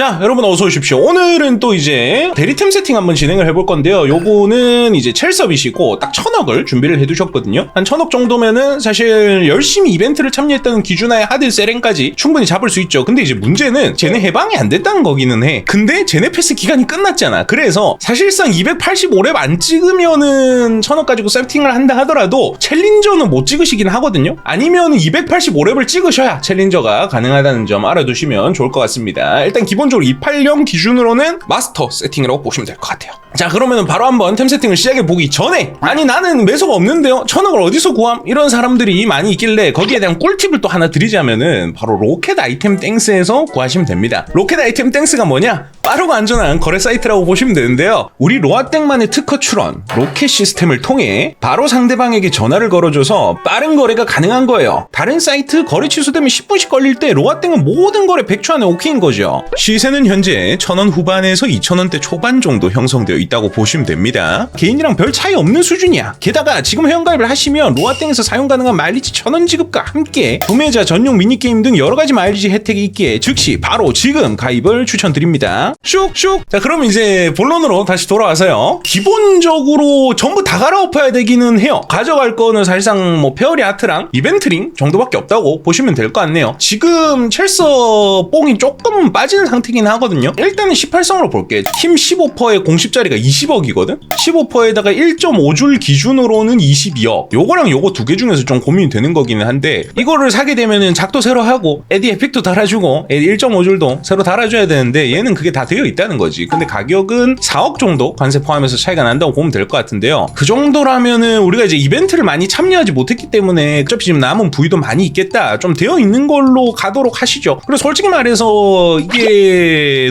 자, 여러분 어서 오십시오. 오늘은 또 이제 대리템 세팅 한번 진행을 해볼 건데요. 요거는 이제 첼서빗이고 딱 천억을 준비를 해두셨거든요. 한 천억 정도면은 사실 열심히 이벤트를 참여했다는 기준하에 하드 세렌까지 충분히 잡을 수 있죠. 근데 이제 문제는 쟤네 해방이 안 됐다는 거기는 해. 근데 쟤네 패스 기간이 끝났잖아. 그래서 사실상 285렙 안 찍으면은 천억 가지고 세팅을 한다 하더라도 챌린저는 못 찍으시긴 하거든요. 아니면 285렙을 찍으셔야 챌린저가 가능하다는 점 알아두시면 좋을 것 같습니다. 일단 기본 적으로 280 기준으로는 마스터 세팅이라고 보시면 될 것 같아요. 자 그러면 바로 한번 템 세팅을 시작해 보기 전에 아니 나는 매소가 없는데요. 천억을 어디서 구함? 이런 사람들이 많이 있길래 거기에 대한 꿀팁을 또 하나 드리자면은 바로 로켓 아이템 땡스에서 구하시면 됩니다. 로켓 아이템 땡스가 뭐냐? 빠르고 안전한 거래 사이트라고 보시면 되는데요. 우리 로아땡만의 특허 출원 로켓 시스템을 통해 바로 상대방에게 전화를 걸어줘서 빠른 거래가 가능한 거예요. 다른 사이트 거래 취소되면 10분씩 걸릴 때 로아땡은 모든 거래 100초 안에 오케이인 거죠. 시 세는 현재 1000원 후반에서 2000원대 초반 정도 형성되어 있다고 보시면 됩니다. 개인이랑 별 차이 없는 수준이야. 게다가 지금 회원가입을 하시면 로아땡에서 사용 가능한 마일리지 1000원 지급과 함께 구매자 전용 미니게임 등 여러 가지 마일리지 혜택이 있기에 즉시 바로 지금 가입을 추천드립니다. 슉슉! 자, 그럼 이제 본론으로 다시 돌아와서요. 기본적으로 전부 다 갈아엎어야 되기는 해요. 가져갈 거는 사실상 뭐 페어리 아트랑 이벤트링 정도밖에 없다고 보시면 될 것 같네요. 지금 첼서 뽕이 조금 빠지는 상태 긴 하거든요. 일단은 18성으로 볼게. 힘 15%의 공십자리가 20억이거든? 15%에다가 1.5줄 기준으로는 22억. 요거랑 요거 두 개 중에서 좀 고민이 되는 거기는 한데, 이거를 사게 되면은 작도 새로 하고, 에디 에픽도 달아주고, 에디 1.5줄도 새로 달아줘야 되는데, 얘는 그게 다 되어 있다는 거지. 근데 가격은 4억 정도 관세 포함해서 차이가 난다고 보면 될 것 같은데요. 그 정도라면은 우리가 이제 이벤트를 많이 참여하지 못했기 때문에 어차피 지금 남은 부위도 많이 있겠다. 좀 되어 있는 걸로 가도록 하시죠. 그리고 솔직히 말해서 이게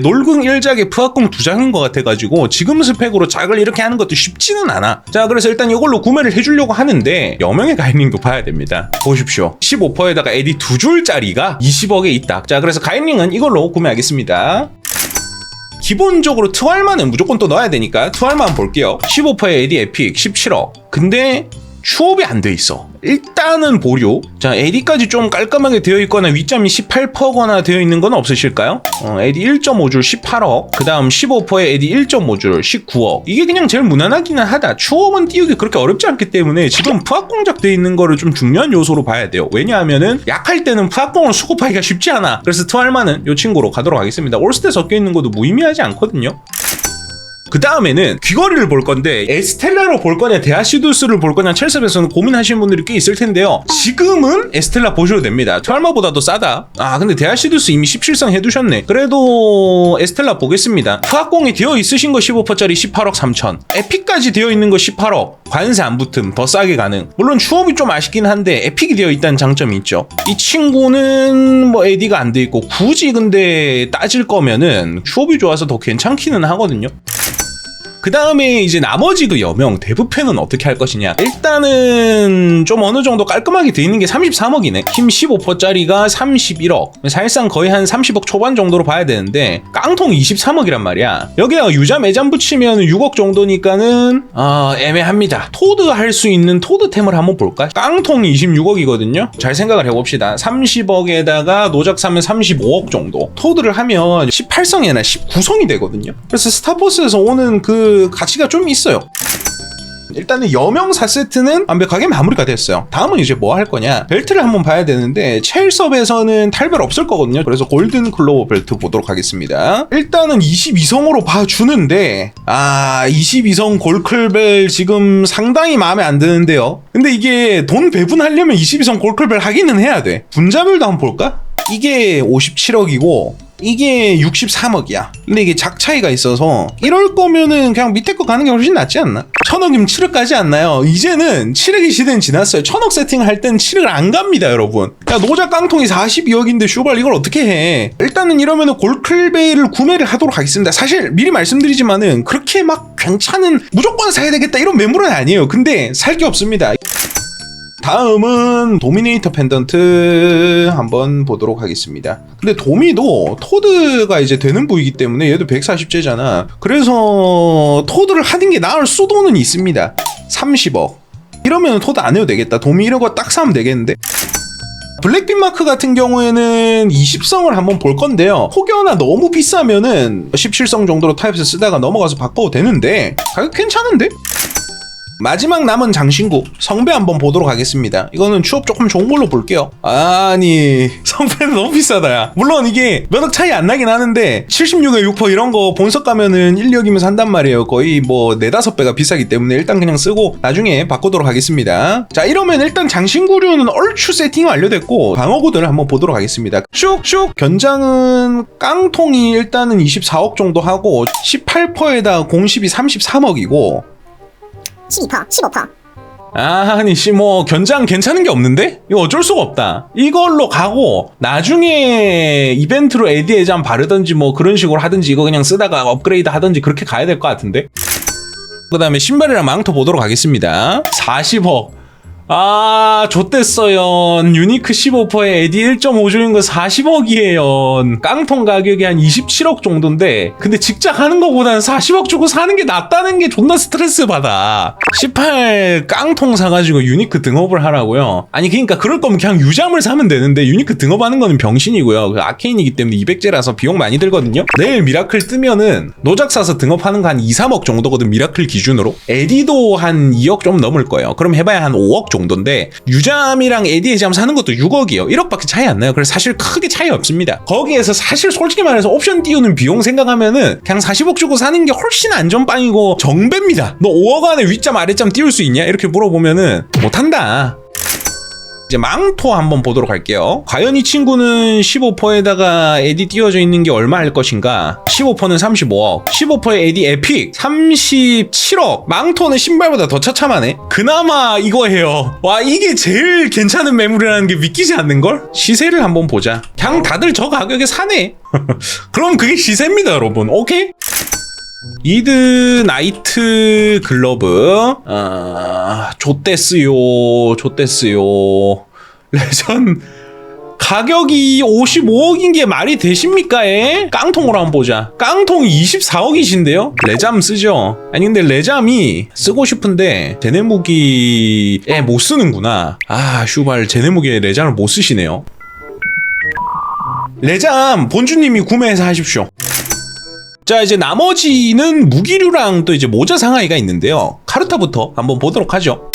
놀궁 1작에 부합궁 2장인 것 같아가지고 지금 스펙으로 작을 이렇게 하는 것도 쉽지는 않아. 자, 그래서 일단 이걸로 구매를 해주려고 하는데 여명의 가입링도 봐야 됩니다. 보십시오. 15%에다가 에디 두 줄짜리가 20억에 있다. 자, 그래서 가입링은 이걸로 구매하겠습니다. 기본적으로 트왈만은 무조건 또 넣어야 되니까 트왈만 볼게요. 15%의 AD 에픽 17억. 근데 추업이 안 돼 있어. 일단은 보류. 자, AD까지 좀 깔끔하게 되어 있거나 위점이 18%거나 되어 있는 건 없으실까요? 어, AD 1.5줄 18억. 그 다음 15%의 AD 1.5줄 19억. 이게 그냥 제일 무난하기는 하다. 추업은 띄우기 그렇게 어렵지 않기 때문에 지금 푸학공작 되어 있는 거를 좀 중요한 요소로 봐야 돼요. 왜냐하면은 약할 때는 푸학공을 수급하기가 쉽지 않아. 그래서 트왈만은 요 친구로 가도록 하겠습니다. 올스테 섞여 있는 것도 무의미하지 않거든요. 그 다음에는 귀걸이를 볼 건데 에스텔라로 볼 거냐 데아시두스를 볼 거냐 첼섭에서는 고민하시는 분들이 꽤 있을 텐데요. 지금은 에스텔라 보셔도 됩니다. 트알마보다도 싸다. 아 근데 데아시두스 이미 17성 해두셨네. 그래도 에스텔라 보겠습니다. 후학공이 되어 있으신 거 15%짜리 18억 3천. 에픽까지 되어 있는 거 18억. 관세 안 붙음. 더 싸게 가능. 물론 추업이 좀 아쉽긴 한데 에픽이 되어 있다는 장점이 있죠. 이 친구는 뭐 AD가 안 돼 있고 굳이 근데 따질 거면은 추업이 좋아서 더 괜찮기는 하거든요 그 다음에 이제 나머지 그 여명 대부패는 어떻게 할 것이냐? 일단은 좀 어느 정도 깔끔하게 돼 있는 게 33억이네. 힘 15%짜리가 31억. 사실상 거의 한 30억 초반 정도로 봐야 되는데 깡통 23억이란 말이야. 여기다가 유자 매장 붙이면 6억 정도니까는 어, 애매합니다. 토드 할 수 있는 토드템을 한번 볼까? 깡통이 26억이거든요. 잘 생각을 해봅시다. 30억에다가 노작 사면 35억 정도. 토드를 하면 18성이 아니라 19성이 되거든요. 그래서 스타포스에서 오는 그 가치가 좀 있어요. 일단은 여명 4세트는 완벽하게 마무리가 됐어요. 다음은 이제 뭐 할 거냐? 벨트를 한번 봐야 되는데 첼섭에서는 탈벨 없을 거거든요. 그래서 골든 클로버 벨트 보도록 하겠습니다. 일단은 22성으로 봐주는데 아 22성 골클벨 지금 상당히 마음에 안 드는데요. 근데 이게 돈 배분하려면 22성 골클벨 하기는 해야 돼. 분자별도 한번 볼까? 이게 57억이고 이게 63억이야. 근데 이게 작 차이가 있어서 이럴 거면은 그냥 밑에 거 가는 게 훨씬 낫지 않나? 천억이면 7억 가지 않나요? 이제는 7억의 시대는 지났어요. 천억 세팅할 땐 7억을 안 갑니다, 여러분. 야, 노자 깡통이 42억인데 슈발 이걸 어떻게 해? 일단은 이러면은 골클베이를 구매를 하도록 하겠습니다. 사실 미리 말씀드리지만은 그렇게 막 괜찮은 무조건 사야 되겠다 이런 매물은 아니에요. 근데 살 게 없습니다. 다음은 도미네이터 펜던트 한번 보도록 하겠습니다. 근데 도미도 토드가 이제 되는 부위이기 때문에 얘도 140제잖아. 그래서 토드를 하는 게 나을 수도는 있습니다. 30억. 이러면 토드 안 해도 되겠다. 도미 이런 거 딱 사면 되겠는데. 블랙빛 마크 같은 경우에는 20성을 한번 볼 건데요. 혹여나 너무 비싸면은 17성 정도로 타입스 쓰다가 넘어가서 바꿔도 되는데 가격 괜찮은데? 마지막 남은 장신구 성배 한번 보도록 하겠습니다. 이거는 추업 조금 좋은 걸로 볼게요. 아니 성배는 너무 비싸다 야. 물론 이게 면허 차이 안 나긴 하는데 76에 6% 이런 거 본석 가면은 1력이면 산단 말이에요. 거의 뭐 4, 5배가 비싸기 때문에 일단 그냥 쓰고 나중에 바꾸도록 하겠습니다. 자 이러면 일단 장신구류는 얼추 세팅 완료됐고 방어구들을 한번 보도록 하겠습니다. 슉슉 견장은 깡통이 일단은 24억 정도 하고 18%에다 공십이 33억이고 12%, 15%. 아니 씨뭐 견장 괜찮은 게 없는데? 이거 어쩔 수가 없다. 이걸로 가고 나중에 이벤트로 에디 에잠 바르든지 뭐 그런 식으로 하든지 이거 그냥 쓰다가 업그레이드 하든지 그렇게 가야 될 것 같은데. 그 다음에 신발이랑 망토 보도록 하겠습니다. 40억. 아, 좆됐어요. 유니크 15%에 에디 1.5조인 거 40억이에요. 깡통 가격이 한 27억 정도인데, 근데 직접 하는 거보다는 40억 주고 사는 게 낫다는 게 존나 스트레스 받아. 18 깡통 사가지고 유니크 등업을 하라고요. 아니, 그러니까 그럴 거면 그냥 유잠을 사면 되는데, 유니크 등업하는 거는 병신이고요. 그 아케인이기 때문에 200제라서 비용 많이 들거든요. 내일 미라클 뜨면은 노작 사서 등업하는 거 한 2, 3억 정도거든, 미라클 기준으로. 에디도 한 2억 좀 넘을 거예요. 그럼 해봐야 한 5억 정도 인데 유잠이랑 에디 해잠 사는 것도 6억이에요. 1억밖에 차이 안 나요. 그래서 사실 크게 차이 없습니다. 거기에서 사실 솔직히 말해서 옵션 띄우는 비용 생각하면은 그냥 40억 주고 사는 게 훨씬 안전빵이고 정배입니다. 너 5억 안에 윗잠 아랫잠 띄울 수 있냐? 이렇게 물어보면은 못한다. 이제 망토 한번 보도록 할게요. 과연 이 친구는 15%에다가 에디 띄워져 있는 게 얼마 할 것인가? 15%는 35억, 15%의 에디 에픽 37억. 망토는 신발보다 더 처참하네. 그나마 이거 해요. 와 이게 제일 괜찮은 매물이라는 게 믿기지 않는 걸? 시세를 한번 보자. 그냥 다들 저 가격에 사네. 그럼 그게 시세입니다, 여러분. 오케이? 이드 나이트 글러브 아 좆데스요 좆데스요 레전 가격이 55억인 게 말이 되십니까? 에? 깡통으로 한번 보자. 깡통 24억이신데요? 레잠 쓰죠? 아니 근데 레잠이 쓰고 싶은데 제네 무기에 못 쓰는구나. 아 슈발 제네 무기에 레잠을 못 쓰시네요. 레잠 본주님이 구매해서 하십시오. 자 이제 나머지는 무기류랑 또 이제 모자 상하이가 있는데요. 카르타부터 한번 보도록 하죠.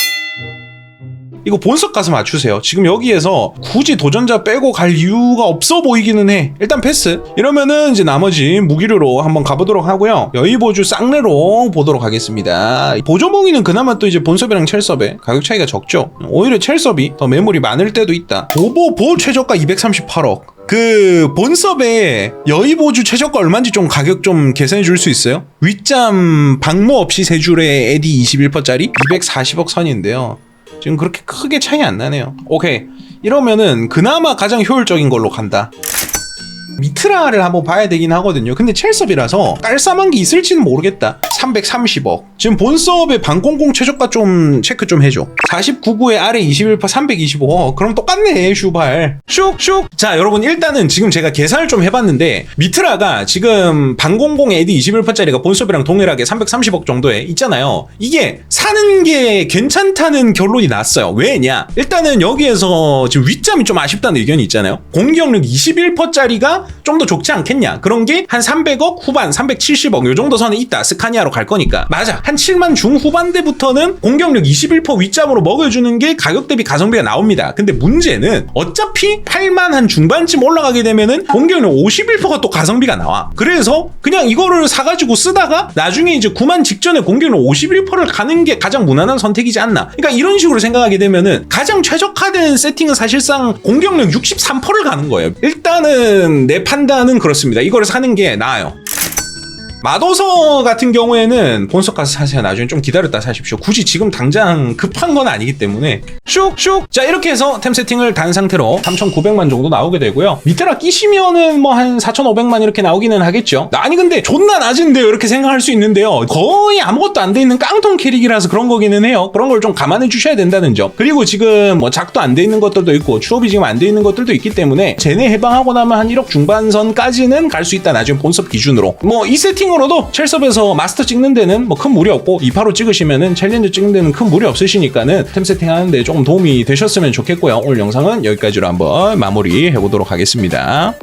이거 본석 가서 맞추세요. 지금 여기에서 굳이 도전자 빼고 갈 이유가 없어 보이기는 해. 일단 패스. 이러면은 이제 나머지 무기류로 한번 가보도록 하고요. 여의보주 쌍내로 보도록 하겠습니다. 보조무기는 그나마 또 이제 본섭이랑 첼섭의 가격 차이가 적죠. 오히려 첼섭이 더 매물이 많을 때도 있다. 보보 보 최저가 238억 그 본섭의 여의보주 최저가 얼마인지 좀 가격 좀 계산해 줄 수 있어요? 윗잠 방모 없이 세 줄에 에디 21%짜리 240억 선인데요. 지금 그렇게 크게 차이 안 나네요. 오케이. 이러면은 그나마 가장 효율적인 걸로 간다. 미트라를 한번 봐야 되긴 하거든요. 근데 첼섭이라서 깔쌈한 게 있을지는 모르겠다. 330억. 지금 본섭의 방공공 최저가 좀 체크 좀 해줘. 49구에 아래 21% 325. 어, 그럼 똑같네, 슈발. 슉슉. 자, 여러분 일단은 지금 제가 계산을 좀 해봤는데 미트라가 지금 방공공 에디 21%짜리가 본섭이랑 동일하게 330억 정도에 있잖아요. 이게 사는 게 괜찮다는 결론이 났어요. 왜냐? 일단은 여기에서 지금 윗잠이 좀 아쉽다는 의견이 있잖아요. 공격력 21%짜리가 좀 더 좋지 않겠냐? 그런 게 한 300억 후반, 370억 요 정도 선에 있다. 스카니아로 갈 거니까. 맞아. 한 7만 중후반대부터는 공격력 21% 윗잠으로 먹여주는 게 가격 대비 가성비가 나옵니다. 근데 문제는 어차피 8만 한 중반쯤 올라가게 되면은 공격력 51%가 또 가성비가 나와. 그래서 그냥 이거를 사가지고 쓰다가 나중에 이제 9만 직전에 공격력 51%를 가는 게 가장 무난한 선택이지 않나. 그러니까 이런 식으로 생각하게 되면은 가장 최적화된 세팅은 사실상 공격력 63%를 가는 거예요. 일단은 내 판단은 그렇습니다. 이거를 사는 게 나아요. 마도서 같은 경우에는 본석 가서 사세요. 나중에 좀 기다렸다 사십시오. 굳이 지금 당장 급한 건 아니기 때문에 슉슉 자 이렇게 해서 템 세팅을 단 상태로 3,900만 정도 나오게 되고요. 밑에라 끼시면은 뭐 한 4,500만 이렇게 나오기는 하겠죠. 아니 근데 존나 낮은데요. 이렇게 생각할 수 있는데요. 거의 아무것도 안 돼 있는 깡통 캐릭이라서 그런 거기는 해요. 그런 걸 좀 감안해 주셔야 된다는 점. 그리고 지금 뭐 작도 안 돼 있는 것들도 있고 추업이 지금 안 돼 있는 것들도 있기 때문에 쟤네 해방하고 나면 한 1억 중반선까지는 갈 수 있다. 나중에 본섭 기준으로 뭐 이 세팅 을 그러므로도 첼섭에서 마스터 찍는 데는 뭐 큰 무리 없고 2파로 찍으시면은 챌린저 찍는 데는 큰 무리 없으시니까는 템 세팅하는데 조금 도움이 되셨으면 좋겠고요. 오늘 영상은 여기까지로 한번 마무리 해보도록 하겠습니다.